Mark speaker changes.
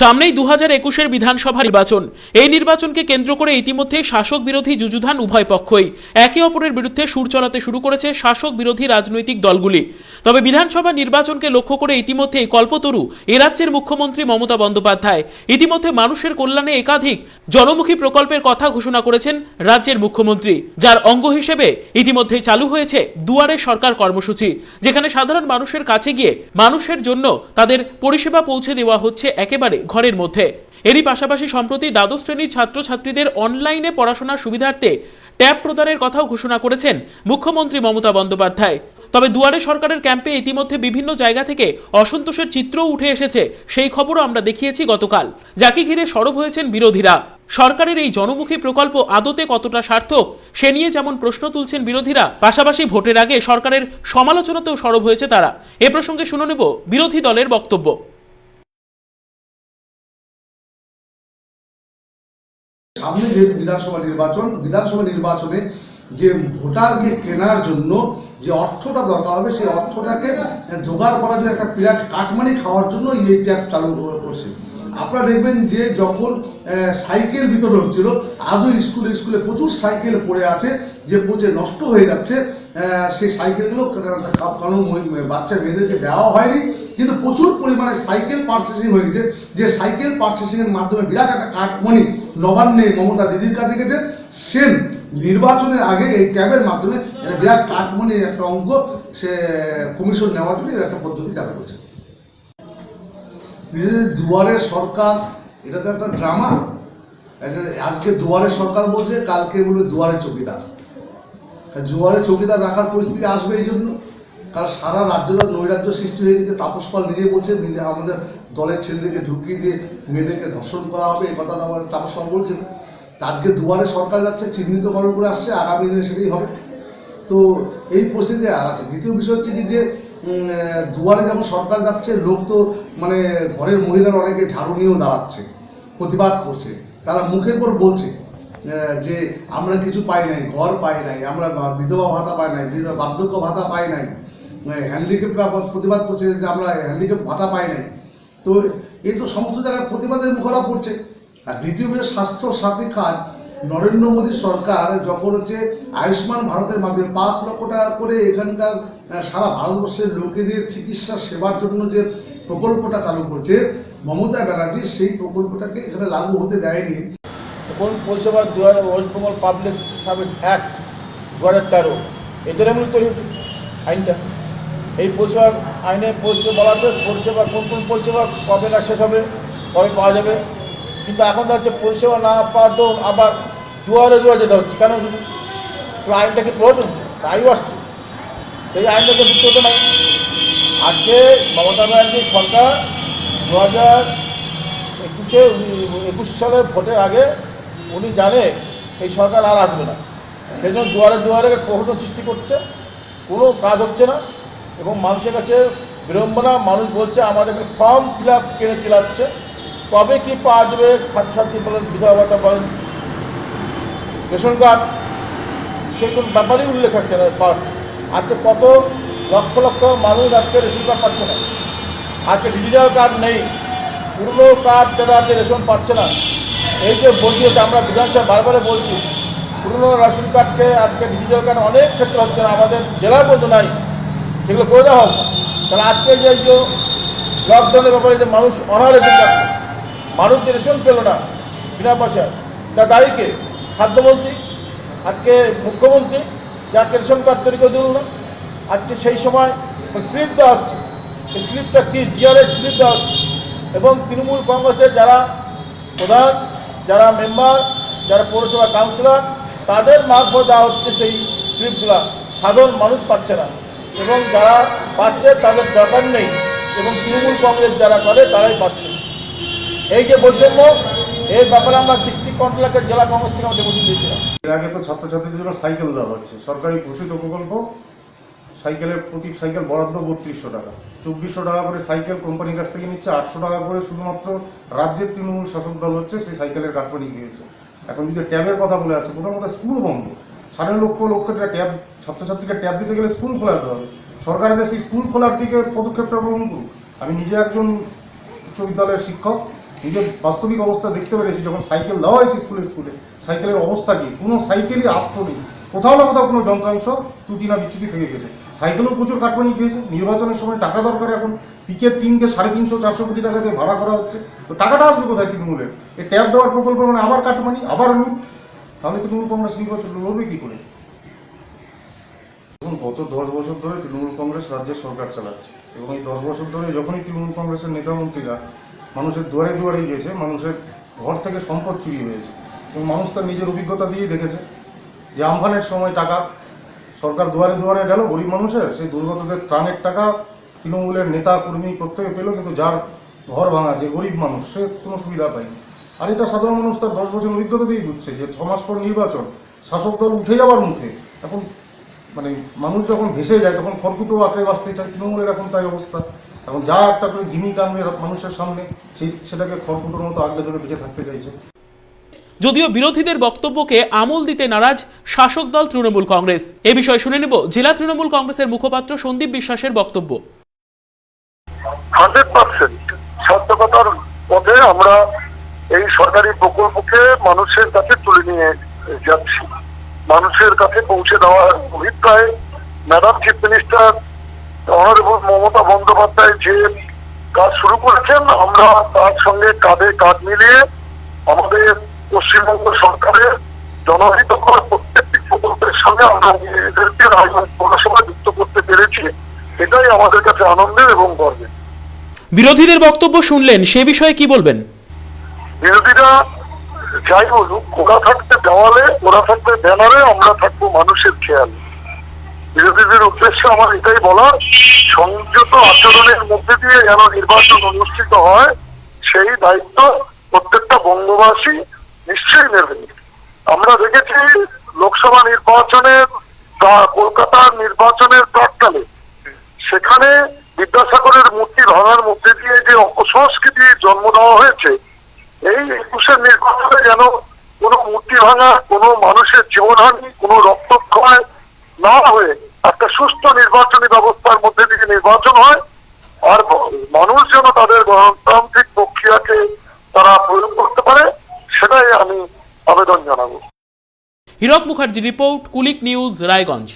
Speaker 1: সামনেই দু হাজার একুশের বিধানসভা নির্বাচন। এই নির্বাচনকে কেন্দ্র করে ইতিমধ্যে শাসক বিরোধী যুযুধান উভয় পক্ষই একে অপরের বিরুদ্ধে সুর চলাতে শুরু করেছে শাসক বিরোধী রাজনৈতিক দলগুলি। তবে বিধানসভা নির্বাচনকে লক্ষ্য করে ইতিমধ্যেই কল্পতরু এ রাজ্যের মুখ্যমন্ত্রী মমতা বন্দ্যোপাধ্যায়। ইতিমধ্যে মানুষের কল্যাণে একাধিক জনমুখী প্রকল্পের কথা ঘোষণা করেছেন রাজ্যের মুখ্যমন্ত্রী, যার অঙ্গ হিসেবে ইতিমধ্যে চালু হয়েছে দুয়ারে সরকার কর্মসূচি, যেখানে সাধারণ মানুষের কাছে গিয়ে মানুষের জন্য তাদের পরিষেবা পৌঁছে দেওয়া হচ্ছে একেবারে ঘরের মধ্যে। এরই পাশাপাশি সম্প্রতি দ্বাদশ শ্রেণির ছাত্রছাত্রীদের অনলাইনে পড়াশোনার সুবিধার্থে ট্যাব প্রদানের কথাও ঘোষণা করেছেন মুখ্যমন্ত্রী মমতা বন্দ্যোপাধ্যায়। তবে দুয়ারে সরকারের ক্যাম্পে ইতিমধ্যে বিভিন্ন জায়গা থেকে অসন্তোষের চিত্রও উঠে এসেছে। সেই খবরও আমরা দেখিয়েছি গতকাল যাকে ঘিরে সরব হয়েছেন বিরোধীরা। সরকারের এই জনমুখী প্রকল্প আদতে কতটা সার্থক, সে নিয়ে যেমন প্রশ্ন তুলছেন বিরোধীরা, পাশাপাশি ভোটের আগে সরকারের সমালোচনাতেও সরব হয়েছে তারা। এ প্রসঙ্গে শুনে নেব বিরোধী দলের বক্তব্য।
Speaker 2: সামনে যেহেতু বিধানসভা নির্বাচন, বিধানসভা নির্বাচনে যে ভোটারকে কেনার জন্য যে অর্থটা দরকার হবে, সেই অর্থটাকে জোগাড় করার জন্য একটা বিরাট কাটমানি খাওয়ার জন্য এই ট্যাপ চালু করছে আপনারা দেখবেন যে যখন সাইকেল বিতরণ হচ্ছিল, আজও স্কুলে স্কুলে প্রচুর সাইকেল পড়ে আছে, যে পচে নষ্ট হয়ে যাচ্ছে সেই সাইকেলগুলো মহি- বাচ্চা মেয়েদেরকে দেওয়া হয়নি, কিন্তু প্রচুর পরিমাণে সাইকেল পার্সেসিং হয়ে গেছে, যে সাইকেল পার্সেসিং এর মাধ্যমে বিরাট একটা কাঠমণি নবান্নে মমতা দিদির কাছে গেছে। সেম নির্বাচনের আগে এই ট্যাবের মাধ্যমে একটা বিরাট কাঠমণির একটা অঙ্ক সে কমিশন নেওয়ার জন্য একটা পদ্ধতি চালু করেছে। দুয়ারে সরকার, এটা তো একটা ড্রামা আজকে দুয়ারে সরকার বলছে, কালকে বলবে দুয়ারে চৌকিদার। জোয়ারে চৌকিদার রাখার পরিস্থিতি আসবে এই জন্য। কারণ সারা রাজ্যটা নৈরাজ্য সৃষ্টি হয়ে গেছে তাপস পাল নিজে বলছে, নিজে আমাদের দলের ছেলেদেরকে ঢুকিয়ে দিয়ে মেয়েদেরকে ধর্ষণ করা হবে, এই কথাটা আমার তাপস পাল বলছেন আজকে দুয়ারে সরকার যাচ্ছে চিহ্নিতকরণ করে আসছে, আগামী দিনে সেটাই হবে। তো এই পরিস্থিতি আছে। দ্বিতীয় বিষয় হচ্ছে কি যে দুয়ারে যেমন সরকার যাচ্ছে, লোক তো মানে ঘরের মহিলারা অনেকে ঝাড়ু নিয়েও দাঁড়াচ্ছে, প্রতিবাদ করছে। তারা মুখের পর বলছে যে আমরা কিছু পাই নাই, ঘর পাই নাই, আমরা বিধবা ভাতা পাই নাই বার্ধক্য ভাতা পাই নাই হ্যান্ডিক্যাপরা প্রতিবাদ করছে যে আমরা হ্যান্ডিক্যাপ ভাতা পাই নাই। তো এই তো সমস্ত জায়গায় প্রতিবাদের মুখরা পড়ছে। আর দ্বিতীয় স্বাস্থ্য সাথী কার্ড, নরেন্দ্র মোদী সরকার যখন হচ্ছে আয়ুষ্মান ভারতের মাধ্যমে পাঁচ লক্ষ টাকা করে এখানকার সারা ভারতবর্ষের লোকেদের চিকিৎসা সেবার জন্য যে প্রকল্পটা চালু করছে, মমতা ব্যানার্জি সেই প্রকল্পটাকে এখানে লাগু হতে দেয়নি।
Speaker 3: কোন পরিষেবা দু হাজার West Bengal public service act দু হাজার তেরো? এদের এমন তৈরি হচ্ছে আইনটা। এই পরিষেবা আইনে পরিষেবা বলা আছে, পরিষেবা কোন কোন পরিষেবা কবে না শেষ হবে, কবে পাওয়া যাবে? কিন্তু এখন দেখা পরিষেবা না পাওয়ার দরুন আবার দুয়ারে দুয়ারে যেতে হচ্ছে। কেন তো আইনটা কি হচ্ছে? আয়ু আসছে। সেই আইনটা তো হতে নাই আজকে মমতা ব্যানার্জি সরকার দু হাজার একুশে একুশ সালে ভোটের আগে উনি জানে এই সরকার আর আসবে না। সেই জন্য দুয়ারে দুয়ারে প্রহসন সৃষ্টি করছে, কোনো কাজ হচ্ছে না এবং মানুষের কাছে বিড়ম্বনা, মানুষ বলছে আমাদের ফর্ম ফিল আপ কেড়ে চালাচ্ছে। কবে কি পাওয়া যাবে ছাত্রছাত্রী বলেন বিধবা ভাতা বলেন। রেশন কার্ড সেই কোনো ব্যাপারেই উল্লেখ থাকছে না পাচ্ছে আজকে কত লক্ষ লক্ষ মানুষ আজকে রেশন কার্ড পাচ্ছে না। আজকে ডিজিটাল কার্ড নেই, পুরনো কার্ড যারা আছে রেশন পাচ্ছে না। এই যে হচ্ছে আমরা বিধানসভা বারবারে বলছি, পুরনো রেশন কার্ডকে আজকে ডিজিটাল কার্ড অনেক ক্ষেত্রে হচ্ছে না, আমাদের জেলার মধ্যে নাই, সেগুলো করে দেওয়া হোক। তাহলে আজকে যে যে লকডাউনের ব্যাপারে যে মানুষ দিন কাটলো মানুষ যে রেশন পেল না, বিনা পয়সায় তার দায়ীকে খাদ্যমন্ত্রী, আজকে মুখ্যমন্ত্রী, যে আজকে রেশন কার্ড তৈরি করে দিল না, আজকে সেই সময় স্লিপ দেওয়া হচ্ছে, এই স্লিপটা কি, জিআরএস স্লিপ দেওয়া হচ্ছে, এবং তৃণমূল কংগ্রেসের যারা প্রধান যারা মেম্বার, যারা পৌরসভা কাউন্সিলর, তাদের মারফত দেওয়া হচ্ছে সেই স্লিপগুলা। সাধারণ মানুষ পাচ্ছে না। এবং যারা পাচ্ছে তাদের দরকার নেই এবং তৃণমূল কংগ্রেস যারা করে তারাই পাচ্ছে। এই যে বৈষম্য, এর ব্যাপারে আমরা ডিস্ট্রিক্ট কন্ট্রোলারকে জেলা কংগ্রেস থেকে আমরা ডেপুটি দিয়েছিলাম
Speaker 4: এর আগে তো ছাত্রছাত্রীদের জন্য সাইকেল দেওয়া হচ্ছে সরকারি ঘোষিত প্রকল্প সাইকেলের প্রতি সাইকেল বরাদ্দ বত্রিশশো টাকা। চব্বিশশো টাকা করে সাইকেল কোম্পানির কাছ থেকে নিচ্ছে আটশো টাকা করে। শুধুমাত্র রাজ্যের তৃণমূল শাসক দল হচ্ছে সেই সাইকেলের কাঠমানি গিয়েছে। এখন যদি ট্যাবের কথা বলে আছে কোথাও স্কুল বন্ধ। সাড়ে লক্ষ লক্ষ টাকা ট্যাব, ছাত্রছাত্রীকে ট্যাব দিতে গেলে স্কুল খোলাতে হবে। সরকারের সেই স্কুল খোলার দিকে পদক্ষেপটা গ্রহণ করুক আমি নিজে একজন উচ্চ বিদ্যালয়ের শিক্ষক, নিজের বাস্তবিক অবস্থা দেখতে পেরেছি। যখন সাইকেল দেওয়া হয়েছে স্কুলে স্কুলে, সাইকেলের অবস্থা কি? কোনো সাইকেলই আসতো নেই। কোথাও না কোথাও কোনো যন্ত্রাংশ ত্রুটি না বিচ্যুতি থেকে গেছে। সাইকেলও প্রচুর কাটমানি খেয়েছে। নির্বাচনের সময় টাকা দরকার, এখন পিকের টিমকে সাড়ে তিনশো, চারশো কোটি টাকা দিয়ে ভাড়া করা হচ্ছে। তো টাকাটা আসবে কোথায় তৃণমূলের? এই ট্যাব দেওয়ার প্রকল্প মানে আবার কাটমানি, আবার লুট। তাহলে তৃণমূল কংগ্রেস নির্বাচন লড়বে কি করে? দেখুন, গত দশ বছর ধরে তৃণমূল কংগ্রেস রাজ্যে সরকার চালাচ্ছে এবং এই দশ বছর ধরে যখনই তৃণমূল কংগ্রেসের নেতা মন্ত্রীরা মানুষের দুয়ারে দুয়ারে গিয়েছে মানুষের ঘর থেকে সম্পদ চুরি হয়েছে এবং মানুষ তার নিজের অভিজ্ঞতা দিয়েই দেখেছে যে আমফানের সময় টাকা সরকার দুয়ারে দুয়ারে গেল, গরিব মানুষের, সেই দুর্গতদের ত্রাণের টাকা তৃণমূলের নেতা, কর্মী প্রত্যেকে পেল, কিন্তু যার ঘর ভাঙা, যে গরিব মানুষ, সে কোনো সুবিধা পায়নি। আর এটা সাধারণ মানুষ তার দশ বছর অভিজ্ঞতা দিয়েই বুঝছে যে ছ মাস পর নির্বাচন, শাসক দল উঠে যাওয়ার মুখে, এখন মানে মানুষ যখন ভেসে যায়, তখন খড়কুটো আঁকড়ে বাঁচতে চায়, তৃণমূলের এখন তাই অবস্থা। এখন যা একটা করে গিমিক আনবে মানুষের সামনে, সেই, সেটাকে খড়কুটোর মতো আগলে ধরে বেঁচে থাকতে চাইছে।
Speaker 1: যদিও বিরোধীদের বক্তব্যকে আমল দিতে নারাজ শাসক দল তৃণমূল কংগ্রেস। এ বিষয়ে শুনে নেব জেলা তৃণমূল কংগ্রেসের মুখপাত্র সন্দীপ বিশ্বাসের বক্তব্য।
Speaker 5: পথে আমরা এই সরকারি প্রকল্পকে মানুষের কাছে তুলে নিয়ে যাচ্ছি। মানুষের কাছে পৌঁছে দেওয়ার অভিপ্রায় madam chief minister honourable Mamata Bandyopadhyay যে কাজ শুরু করেছেন, আমরা তার সঙ্গে কাঁধে কাঁধ মিলিয়ে আমাদের পশ্চিমবঙ্গ সরকারের জনহিতকর প্রত্যেকটি প্রকল্পের সঙ্গে আমরা নিজেদেরকে রাজনৈতিক পড়াশোনা যুক্ত করতে পেরেছি। এটাই আমাদের কাছে আনন্দের এবং গর্বের।
Speaker 1: বিরোধীদের বক্তব্য শুনলেন সে বিষয়ে কি বলবেন?
Speaker 5: বিরোধীরা যাই বলুক ওরা থাকবে দেওয়ালে ওরা থাকবে ব্যানারে আমরা থাকব মানুষের খেয়াল। বিরোধীদের উদ্দেশ্যে আমার এটাই বলা সংযত আচরণের মধ্যে দিয়ে যেন নির্বাচন অনুষ্ঠিত হয় সেই দায়িত্ব প্রত্যেকটা বঙ্গবাসী নিশ্চয়ই নেবেন আমরা দেখেছি লোকসভা নির্বাচনের কলকাতার নির্বাচনের প্রাককালে সেখানে বিদ্যাসাগরের মূর্তি, ভাঙার মধ্যে দিয়ে যে অপসংস্কৃতি জন্ম দেওয়া হয়েছে, এই একুশের নির্বাচনে যেন কোনো মূর্তি ভাঙা, কোনো মানুষের জীবনহানি, কোনো রক্তক্ষয় না হয়ে একটা সুস্থ নির্বাচনী ব্যবস্থার মধ্যে দিয়ে নির্বাচন হয়, আর মানুষ যেন তাদের গণতান্ত্রিক প্রক্রিয়াকে তারা প্রয়োগ করতে পারে সেটাই আমি আবেদন জানাব
Speaker 1: হীরক মুখার্জি রিপোর্ট কুলিক নিউজ রায়গঞ্জ।